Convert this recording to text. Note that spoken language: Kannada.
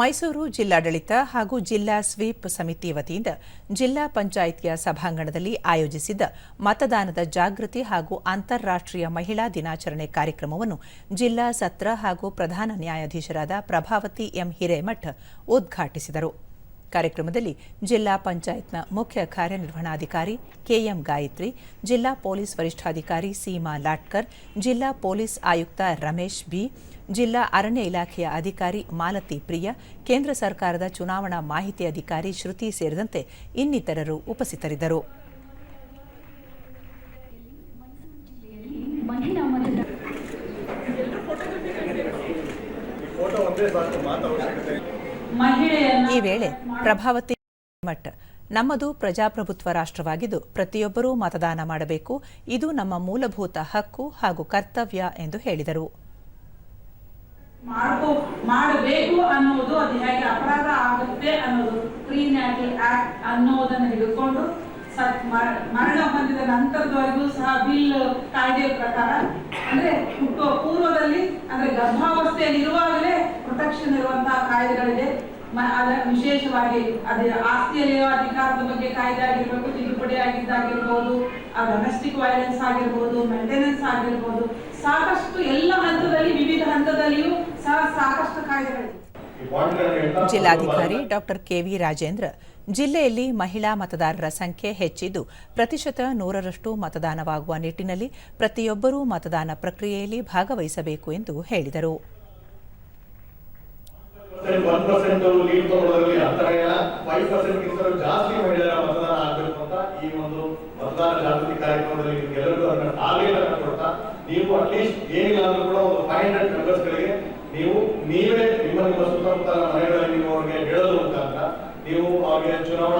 ಮೈಸೂರು ಜಿಲ್ಲಾಡಳಿತ ಹಾಗೂ ಜಿಲ್ಲಾ ಸ್ವೀಪ್ ಸಮಿತಿ ವತಿಯಿಂದ ಜಿಲ್ಲಾ ಪಂಚಾಯಿತಿಯ ಸಭಾಂಗಣದಲ್ಲಿ ಆಯೋಜಿಸಿದ್ದ ಮತದಾನದ ಜಾಗೃತಿ ಹಾಗೂ ಅಂತಾರಾಷ್ಟ್ರೀಯ ಮಹಿಳಾ ದಿನಾಚರಣೆ ಕಾರ್ಯಕ್ರಮವನ್ನು ಜಿಲ್ಲಾ ಸತ್ರ ಹಾಗೂ ಪ್ರಧಾನ ನ್ಯಾಯಾಧೀಶರಾದ ಪ್ರಭಾವತಿ ಎಂ ಹಿರೇಮಠ್ ಉದ್ಘಾಟಿಸಿದರು. ಕಾರ್ಯಕ್ರಮದಲ್ಲಿ ಜಿಲ್ಲಾ ಪಂಚಾಯತ್ನ ಮುಖ್ಯ ಕಾರ್ಯನಿರ್ವಹಣಾಧಿಕಾರಿ ಕೆಎಂ ಗಾಯತ್ರಿ, ಜಿಲ್ಲಾ ಪೊಲೀಸ್ ವರಿಷ್ಠಾಧಿಕಾರಿ ಸೀಮಾ ಲಾಟ್ಕರ್, ಜಿಲ್ಲಾ ಪೊಲೀಸ್ ಆಯುಕ್ತ ರಮೇಶ್ ಬಿ, ಜಿಲ್ಲಾ ಅರಣ್ಯ ಇಲಾಖೆಯ ಅಧಿಕಾರಿ ಮಾಲತಿ ಪ್ರಿಯ, ಕೇಂದ್ರ ಸರ್ಕಾರದ ಚುನಾವಣಾ ಮಾಹಿತಿ ಅಧಿಕಾರಿ ಶ್ರುತಿ ಸೇರಿದಂತೆ ಇನ್ನಿತರರು ಉಪಸ್ಥಿತರಿದ್ದರು. ಈ ವೇಳೆ ಪ್ರಭಾವತಿ ಮಠ ನಮ್ಮದು ಪ್ರಜಾಪ್ರಭುತ್ವ ರಾಷ್ಟ್ರವಾಗಿದ್ದು ಪ್ರತಿಯೊಬ್ಬರೂ ಮತದಾನ ಮಾಡಬೇಕು. ಇದು ನಮ್ಮ ಮೂಲಭೂತ ಹಕ್ಕು ಹಾಗೂ ಕರ್ತವ್ಯ ಎಂದು ಹೇಳಿದರು. ಮಾಡಬೇಕು ಅನ್ನೋದು ಅದು ಹೇಗೆ ಅಪರಾಧ ಆಗುತ್ತೆ ಅನ್ನೋದು ಕ್ಲೀನ್ ನ್ಯಾಟಲ್ ಆಕ್ಟ್ ಅನ್ನೋದನ್ನು ಮ- ಮರಣ ಹೊಂದಿದ ನಂತರದವರೆಗೂ ಸಹ ಬಿಲ್ ಕಾಯ್ದೆ ಪ್ರಕಾರ, ಅಂದ್ರೆ ಹುಟ್ಟುವ ಪೂರ್ವದಲ್ಲಿ, ಅಂದ್ರೆ ಗರ್ಭಾವಸ್ಥೆಯಲ್ಲಿ ಇರುವಾಗಲೇ ಪ್ರೊಟೆಕ್ಷನ್ ಇರುವಂತಹ ಕಾಯ್ದೆಗಳಿದೆ. ವಿಶೇಷವಾಗಿ ಅದೇ ಆಸ್ತಿಯಲ್ಲಿರುವ ಅಧಿಕಾರದ ಬಗ್ಗೆ ಕಾಯ್ದೆ ಆಗಿರ್ಬೇಕು, ತಿದ್ದುಪಡಿ ಆಗಿದ್ದಾಗಿರ್ಬೋದು ಡೊಮೆಸ್ಟಿಕ್ ವೈಲೆನ್ಸ್ ಆಗಿರ್ಬೋದು ಮೇಂಟೆನೆನ್ಸ್ ಆಗಿರ್ಬೋದು, ಸಾಕಷ್ಟು ಎಲ್ಲ ಹಂತದಲ್ಲಿ, ವಿವಿಧ ಹಂತದಲ್ಲಿಯೂ ಸಹ ಸಾಕಷ್ಟು ಕಾಯ್ದೆಗಳಿವೆ ಜಿಲ್ಲಾಧಿಕಾರಿ ಡಾಕ್ಟರ್ ಕೆವಿ ರಾಜೇಂದ್ರ, ಜಿಲ್ಲೆಯಲ್ಲಿ ಮಹಿಳಾ ಮತದಾರರ ಸಂಖ್ಯೆ ಹೆಚ್ಚಿದ್ದು ಪ್ರತಿಶತ ನೂರರಷ್ಟು ಮತದಾನವಾಗುವ ನಿಟ್ಟಿನಲ್ಲಿ ಪ್ರತಿಯೊಬ್ಬರೂ ಮತದಾನ ಪ್ರಕ್ರಿಯೆಯಲ್ಲಿ ಭಾಗವಹಿಸಬೇಕು ಎಂದು ಹೇಳಿದರು. ನೀವು ಅಟ್ಲೀಸ್ಟ್ ಏನಿಲ್ಲ ಅಂದ್ರೂ ಕೂಡ ಒಂದು ಫೈವ್ ಹಂಡ್ರೆಡ್ ಮೆಂಬರ್ಸ್ ಗಳಿಗೆ ನೀವು ನೀವೇ ನಿಮ್ಮ ಸುತ್ತಮುತ್ತಲ ಸುತ್ತಮುತ್ತ ಮನೆಗಳಲ್ಲಿ ನೀವು ಅವ್ರಿಗೆ ಹೇಳಲು ಅಂತ ನೀವು ಅವ್ರಿಗೆ ಚುನಾವಣಾ